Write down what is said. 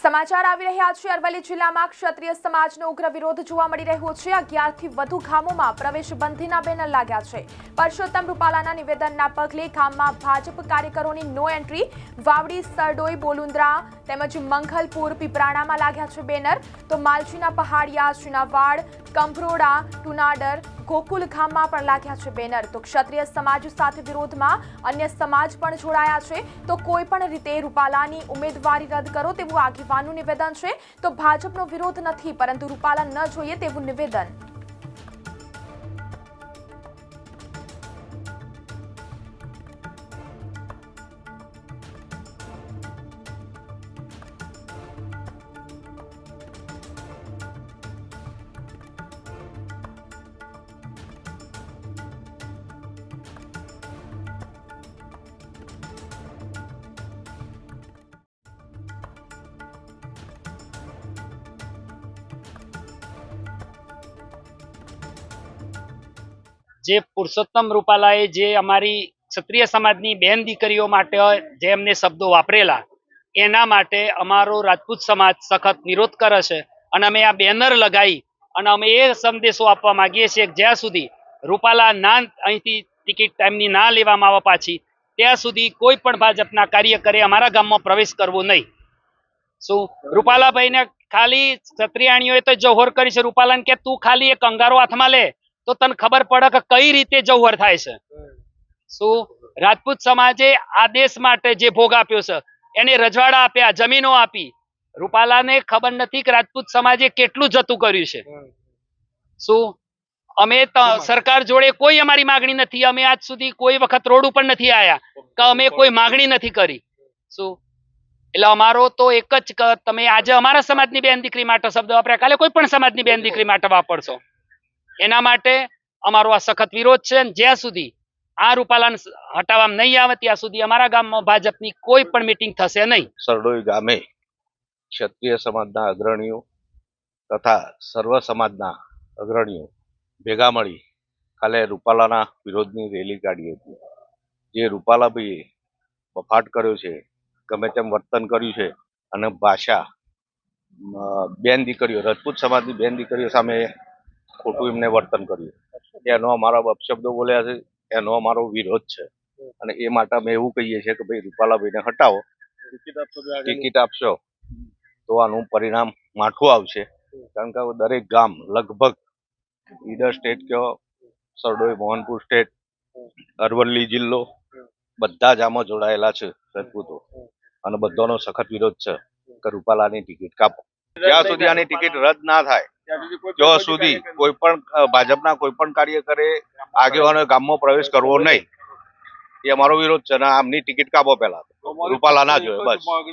સમાચાર આવી રહ્યા છે. અરવલ્લી જિલ્લામાં ક્ષત્રિય સમાજનો ઉગ્ર વિરોધ જોવા મળી રહ્યો છે. અગિયારથી વધુ ગામોમાં પ્રવેશબંધીના બેનર લાગ્યા છે. પરસોત્તમ રૂપાલાના નિવેદનના પગલે ગામમાં ભાજપ કાર્યકરોની નો એન્ટ્રી. વાવડી, સરડોઈ, બોલુંદ્રા તેમજ મંગલપુર, પીપરાણામાં લાગ્યા છે બેનર. તો માલજીના પહાડિયા શ્રીનાવાડ કંભરોડા, ટુનાડર ગોકુલ ગામમાં પણ લાગ્યા છે બેનર. તો ક્ષત્રિય સમાજ સાથે વિરોધમાં અન્ય સમાજ પણ જોડાયા છે. તો કોઈ પણ રીતે રૂપાલાની ઉમેદવારી રદ કરો તેવું આગેવાનનું નિવેદન છે. તો ભાજપનો વિરોધ નથી, પરંતુ રૂપાલા ન જોઈએ તેવું નિવેદન. જે પુરુષોત્તમ રૂપાલાએ જે અમારી ક્ષત્રિય સમાજની બેન દીકરીઓ માટે જે એમને શબ્દો વાપરેલા, એના માટે અમારો રાજપૂત સમાજ સખત વિરોધ કરે છે અને અમે આ બેનર લગાવી અને અમે એ સંદેશો આપવા માંગીએ છીએ કે જ્યાં સુધી રૂપાલા ના અહીંથી ટિકિટ ટાઈમની ના લેવામાં આવે પાછી, ત્યાં સુધી કોઈ પણ ભાજપના કાર્યકરે અમારા ગામમાં પ્રવેશ કરવો નહીં. શું રૂપાલાભાઈને ખાલી ક્ષત્રિયાણીઓએ તો જોહર કરી છે? રૂપાલાને કે તું ખાલી એક અંગારો હાથમાં લે? તો તને ખબર પડે કે કઈ રીતે જવહર થાય છે? શું? રાજપૂત સમાજે આ દેશ માટે જે ભોગ આપ્યો છે એને રજવાડા આપ્યા જમીનો આપી. રૂપાલાને ખબર નથી કે રાજપૂત સમાજે કેટલું જતું કર્યું છે. શું? અમે ત- સરકાર જોડે કોઈ અમારી માગણી નથી. અમે આજ સુધી કોઈ વખત રોડ ઉપર નથી આયા કે અમે કોઈ માગણી નથી કરી. શું? એટલે અમારો તો એક જ તમે આજે અમારા સમાજની બેન દીકરી માટે શબ્દ વાપર્યા. કાલે કોઈ પણ સમાજની બેન દીકરી માટે વાપરશો. એના માટે અમારો આ સખત વિરોધ છે જ્યાં સુધી આ રૂપાલાને હટાવવામાં નહીં આવે, ત્યાં સુધી અમારા ગામમાં ભાજપની કોઈ પણ મિટિંગ થશે નહીં. સરડોઈ ગામે ક્ષત્રિય સમાજના અગ્રણીઓ તથા સર્વ સમાજના અગ્રણીઓ ભેગા મળી કાલે રૂપાલાના વિરોધની રેલી કાઢી હતી. જે રૂપાલાભાઈએ બફાટ કર્યો છે, ગમે તેમ વર્તન કર્યું છે અને ભાષા બેન દીકરીઓ, રાજપૂત સમાજની બેન દીકરીઓ સામે ખોટું એમને વર્તન કર્યું. એનો અમારા અપશબ્દો બોલ્યા છે એનો અમારો વિરોધ છે. અને એ માટે અમે એવું કહીએ છીએ કે ભાઈ રૂપાલાભાઈને હટાવો. ટિકિટ આપશો તો આનું પરિણામ માઠું આવશે. કારણ કે દરેક ગામ લગભગ ઈડર સ્ટેટ કયો સરડોઈ મોહનપુર સ્ટેટ અરવલ્લી જિલ્લો બધા જ આમાં જોડાયેલા છે રાજપૂતો. અને બધાનો સખત વિરોધ છે કે રૂપાલાની ટિકિટ કાપો. જ્યાં સુધી આની ટિકિટ રદ ના થાય ત્યાં સુધી કોઈ પણ ભાજપના કોઈ પણ કાર્યકરે આગેવાનો ગામમાં પ્રવેશ કરવો નહીં. એ અમારો વિરોધ છે અને આમની ટિકિટ કાપો પહેલા રૂપાલાના જોઈએ બસ.